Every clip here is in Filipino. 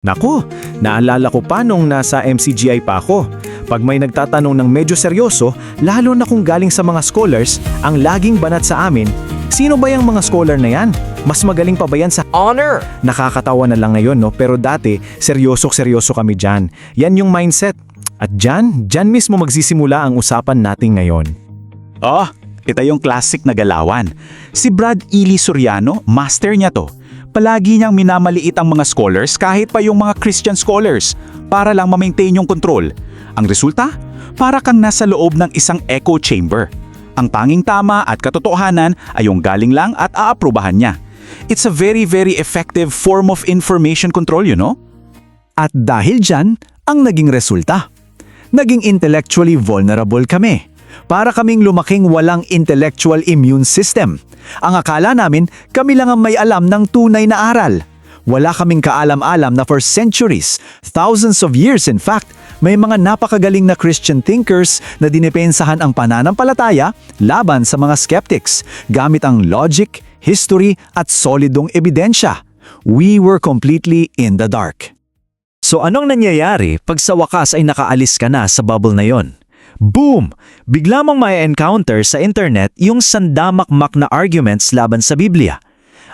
Naku, naalala ko pa nung nasa MCGI pa ako. Pag may nagtatanong ng medyo seryoso, lalo na kung galing sa mga scholars, ang laging banat sa amin, sino ba yung mga scholar na yan? Mas magaling pa ba yan sa Honor! Nakakatawa na lang ngayon, no? Pero dati, seryosok-seryoso kami dyan. Yan yung mindset. At dyan, dyan mismo magsisimula ang usapan natin ngayon. Oh, ito yung classic na galawan. Si Brad Ely Soriano, master niya to. Palagi niyang minamaliit ang mga scholars kahit pa yung mga Christian scholars para lang ma-maintain yung control. Ang resulta? Para kang nasa loob ng isang echo chamber. Ang tanging tama at katotohanan ay yung galing lang at aaprubahan niya. It's a very very effective form of information control, you know? At dahil dyan, ang naging resulta. Naging intellectually vulnerable kami. Para kaming lumaking walang intellectual immune system. Ang akala namin, kami lang ang may alam ng tunay na aral. Wala kaming kaalam-alam na for centuries, thousands of years in fact, may mga napakagaling na Christian thinkers na dinepensahan ang pananampalataya laban sa mga skeptics gamit ang logic, history at solidong ebidensya. We were completely in the dark. So anong nangyayari pag sa wakas ay nakaalis ka na sa bubble na yon? Boom! Bigla mong may encounter sa internet yung sandamakmak na arguments laban sa Biblia.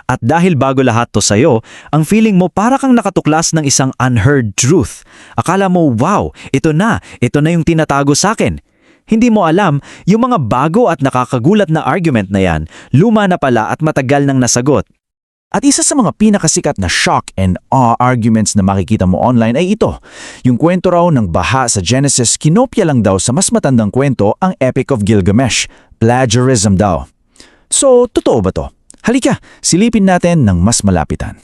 At dahil bago lahat to sa'yo, ang feeling mo para kang nakatuklas ng isang unheard truth. Akala mo, wow, ito na, ito na yung tinatago sa akin. Hindi mo alam, yung mga bago at nakakagulat na argument na yan, luma na pala at matagal nang nasagot. At isa sa mga pinakasikat na shock and awe arguments na makikita mo online ay ito. Yung kwento raw ng baha sa Genesis kinopya lang daw sa mas matandang kwento ang Epic of Gilgamesh. Plagiarism daw. So, totoo ba to? Halika, silipin natin ng mas malapitan.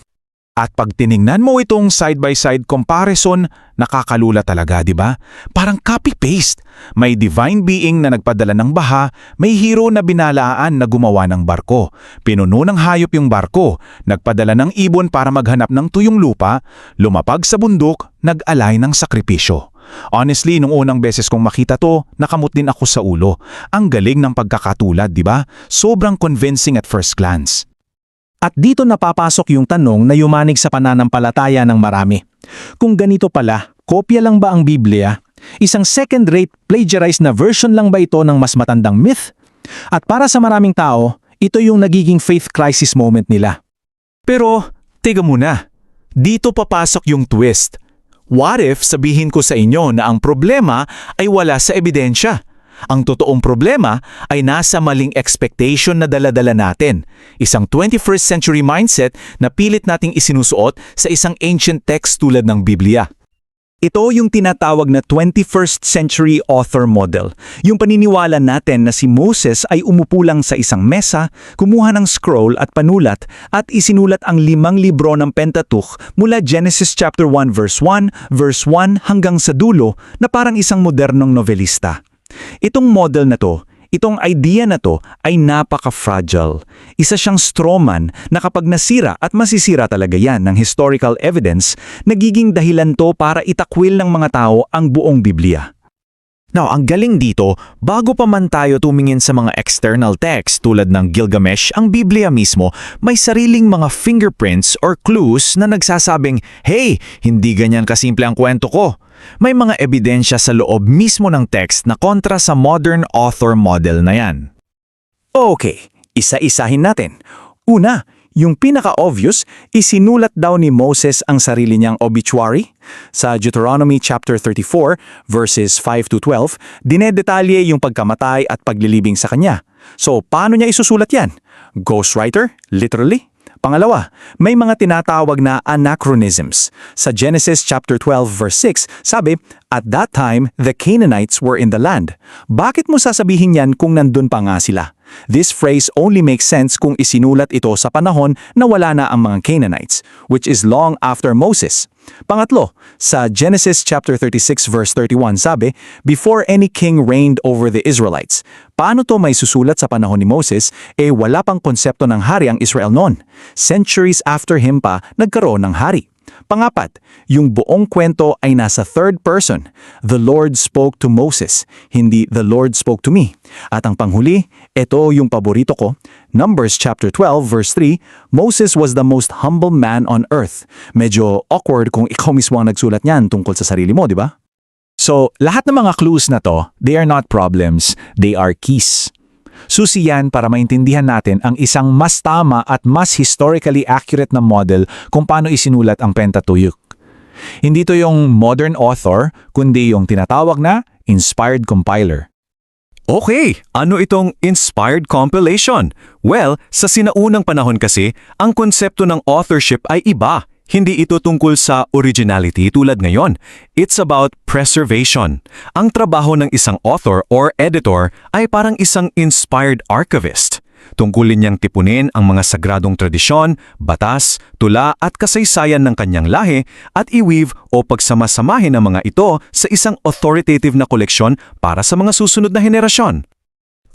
At pag tiningnan mo itong side-by-side comparison, nakakalula talaga, di ba? Parang copy-paste. May divine being na nagpadala ng baha, may hero na binalaan na gumawa ng barko. Pinuno ng hayop yung barko, nagpadala ng ibon para maghanap ng tuyong lupa, lumapag sa bundok, nag-alay ng sakripisyo. Honestly, nung unang beses kong makita to, nakamot din ako sa ulo. Ang galing ng pagkakatulad, di ba? Sobrang convincing at first glance. At dito napapasok yung tanong na yumanig sa pananampalataya ng marami. Kung ganito pala, kopya lang ba ang Biblia? Isang second-rate plagiarized na version lang ba ito ng mas matandang myth? At para sa maraming tao, ito yung nagiging faith crisis moment nila. Pero, teka muna. Dito papasok yung twist. What if sabihin ko sa inyo na ang problema ay wala sa ebidensya? Ang totoong problema ay nasa maling expectation na daladala natin. Isang 21st century mindset na pilit nating isinusuot sa isang ancient text tulad ng Biblia. Ito yung tinatawag na 21st century author model. Yung paniniwala natin na si Moses ay umupo lang sa isang mesa, kumuha ng scroll at panulat at isinulat ang limang libro ng Pentateuch mula Genesis chapter 1 verse 1, verse 1 hanggang sa dulo na parang isang modernong novelista. Itong model na to, itong idea na to ay napaka-fragile. Isa siyang strawman na kapag nasira at masisira talaga yan ng historical evidence, nagiging dahilan to para itakwil ng mga tao ang buong Biblia. Now, ang galing dito, bago pa man tayo tumingin sa mga external text tulad ng Gilgamesh, ang Biblia mismo may sariling mga fingerprints or clues na nagsasabing, Hey, hindi ganyan kasimple ang kwento ko. May mga ebidensya sa loob mismo ng text na kontra sa modern author model na yan. Okay, isa-isahin natin. Una, yung pinaka-obvious, isinulat daw ni Moses ang sarili niyang obituary. Sa Deuteronomy chapter 34, verses 5 to 12, dinedetalye yung pagkamatay at paglilibing sa kanya. So, paano niya isusulat yan? Ghostwriter? Literally? Pangalawa, may mga tinatawag na anachronisms. Sa Genesis chapter 12 verse 6, sabi, At that time, the Canaanites were in the land. Bakit mo sasabihin yan kung nandun pa nga sila? This phrase only makes sense kung isinulat ito sa panahon na wala na ang mga Canaanites, which is long after Moses. Pangatlo, sa Genesis chapter 36 verse 31 sabi, Before any king reigned over the Israelites. Paano to may susulat sa panahon ni Moses, eh wala pang konsepto ng hari ang Israel noon. Centuries after him pa nagkaroon ng hari. Pangapat, yung buong kwento ay nasa third person. The Lord spoke to Moses, hindi the Lord spoke to me. At ang panghuli, ito yung paborito ko. Numbers chapter 12 verse 3, Moses was the most humble man on earth. Medyo awkward kung ikaw mismo ang nagsulat niyan tungkol sa sarili mo, di ba? So, lahat ng mga clues na to, they are not problems, they are keys. Susi yan para maintindihan natin ang isang mas tama at mas historically accurate na model kung paano isinulat ang Pentateuch. Hindi to yung modern author, kundi yung tinatawag na inspired compiler. Okay, ano itong inspired compilation? Well, sa sinaunang panahon kasi, ang konsepto ng authorship ay iba. Hindi ito tungkol sa originality tulad ngayon. It's about preservation. Ang trabaho ng isang author or editor ay parang isang inspired archivist. Tungkulin niyang tipunin ang mga sagradong tradisyon, batas, tula at kasaysayan ng kanyang lahi at i-weave o pagsamasamahin ang mga ito sa isang authoritative na koleksyon para sa mga susunod na henerasyon.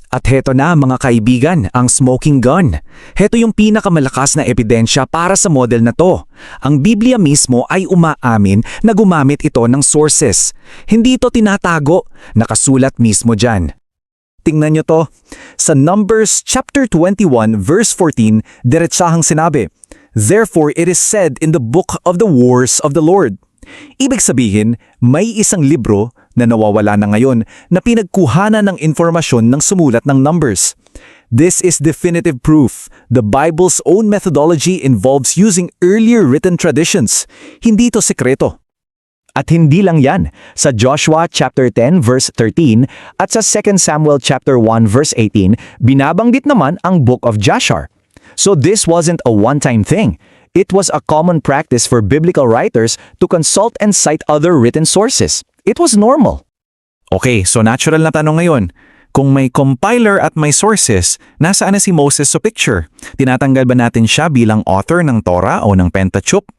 At heto na mga kaibigan, ang smoking gun. Heto yung pinakamalakas na ebidensya para sa model na to. Ang Biblia mismo ay umaamin na gumamit ito ng sources. Hindi ito tinatago, nakasulat mismo dyan. Tingnan nyo to. Sa Numbers chapter 21 verse 14, diretsahang sinabi, Therefore it is said in the book of the wars of the Lord. Ibig sabihin, may isang libro na nawawala na ngayon na pinagkuhanan ng informasyon ng sumulat ng numbers. This is definitive proof. The Bible's own methodology involves using earlier written traditions. Hindi ito sekreto. At hindi lang yan. Sa Joshua chapter 10 verse 13 at sa 2 Samuel chapter 1 verse 18, binabanggit naman ang Book of Jashar. So this wasn't a one-time thing. It was a common practice for biblical writers to consult and cite other written sources. It was normal. Okay, so natural na tanong ngayon. Kung may compiler at may sources, nasaan na si Moses sa picture? Tinatanggal ba natin siya bilang author ng Torah o ng Pentateuch?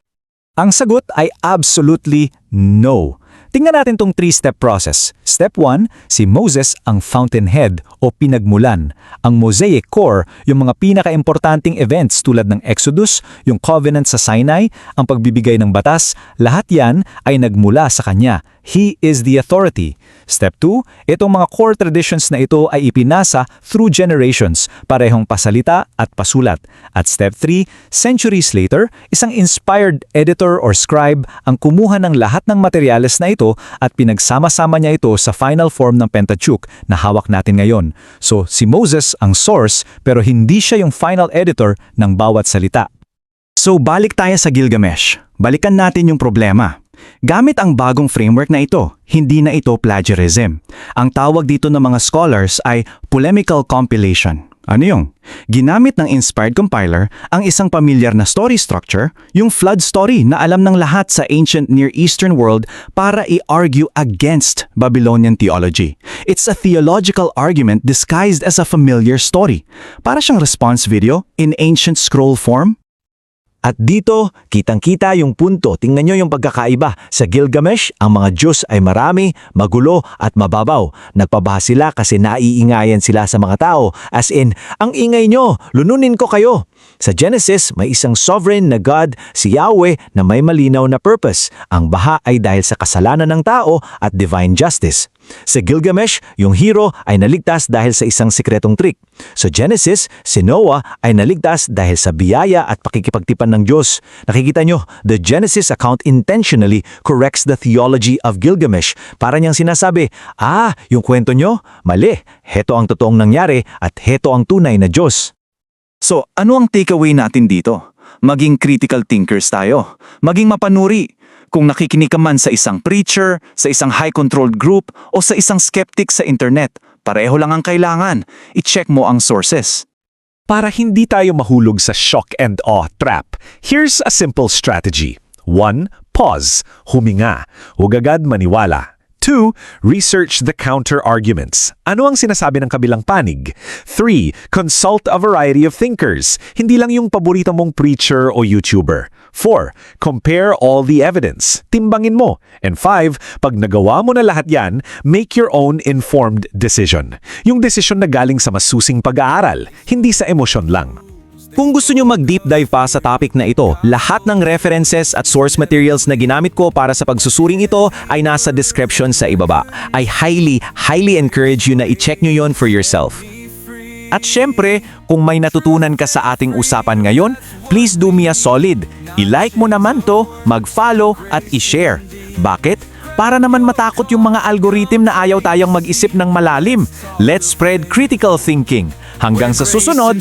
Ang sagot ay absolutely no. Tingnan natin tong three-step process. Step 1, si Moses ang fountainhead o pinagmulan. Ang Mosaic core, yung mga pinaka-importanting events tulad ng Exodus, yung covenant sa Sinai, ang pagbibigay ng batas, lahat yan ay nagmula sa kanya. He is the authority. Step 2, itong mga core traditions na ito ay ipinasa through generations, parehong pasalita at pasulat. At step 3, centuries later, isang inspired editor or scribe ang kumuha ng lahat ng materyales na ito at pinagsama-sama niya ito sa final form ng Pentateuch na hawak natin ngayon. So, si Moses ang source pero hindi siya yung final editor ng bawat salita. So, balik tayo sa Gilgamesh. Balikan natin yung problema. Gamit ang bagong framework na ito, hindi na ito plagiarism. Ang tawag dito ng mga scholars ay polemical compilation. Ano yung? Ginamit ng inspired compiler ang isang pamilyar na story structure, yung flood story na alam ng lahat sa ancient Near Eastern world para i-argue against Babylonian theology. It's a theological argument disguised as a familiar story. Para siyang response video in ancient scroll form. At dito, kitang-kita yung punto. Tingnan nyo yung pagkakaiba. Sa Gilgamesh, ang mga Diyos ay marami, magulo at mababaw. Nagpabaha sila kasi naiingayan sila sa mga tao. As in, ang ingay nyo, lununin ko kayo. Sa Genesis, may isang sovereign na God, si Yahweh, na may malinaw na purpose. Ang baha ay dahil sa kasalanan ng tao at divine justice. Sa Gilgamesh, yung hero ay naligtas dahil sa isang sikretong trick. Sa Genesis, si Noah ay naligtas dahil sa biyaya at pakikipagtipan ng Diyos. Nakikita nyo, the Genesis account intentionally corrects the theology of Gilgamesh. Para niyang sinasabi, ah, yung kwento nyo, mali. Heto ang totoong nangyari at heto ang tunay na Diyos. So, ano ang takeaway natin dito? Maging critical thinkers tayo. Maging mapanuri. Kung nakikinig ka man sa isang preacher, sa isang high-controlled group, o sa isang skeptic sa internet, pareho lang ang kailangan. I-check mo ang sources. Para hindi tayo mahulog sa shock and awe trap, here's a simple strategy. 1. Pause. Huminga. Huwag agad maniwala. 2. Research the counter-arguments. Ano ang sinasabi ng kabilang panig? 3. Consult a variety of thinkers. Hindi lang yung paborito mong preacher o YouTuber. 4. Compare all the evidence. Timbangin mo. And 5. Pag nagawa mo na lahat yan, make your own informed decision. Yung desisyon na galing sa masusing pag-aaral, hindi sa emosyon lang. Kung gusto nyo mag-deep dive pa sa topic na ito, lahat ng references at source materials na ginamit ko para sa pagsusuring ito ay nasa description sa ibaba. I highly, highly encourage you na i-check nyo yon for yourself. At syempre, kung may natutunan ka sa ating usapan ngayon, please do me a solid. I-like mo naman to, mag-follow at i-share. Bakit? Para naman matakot yung mga algorithm na ayaw tayong mag-isip ng malalim. Let's spread critical thinking. Hanggang sa susunod,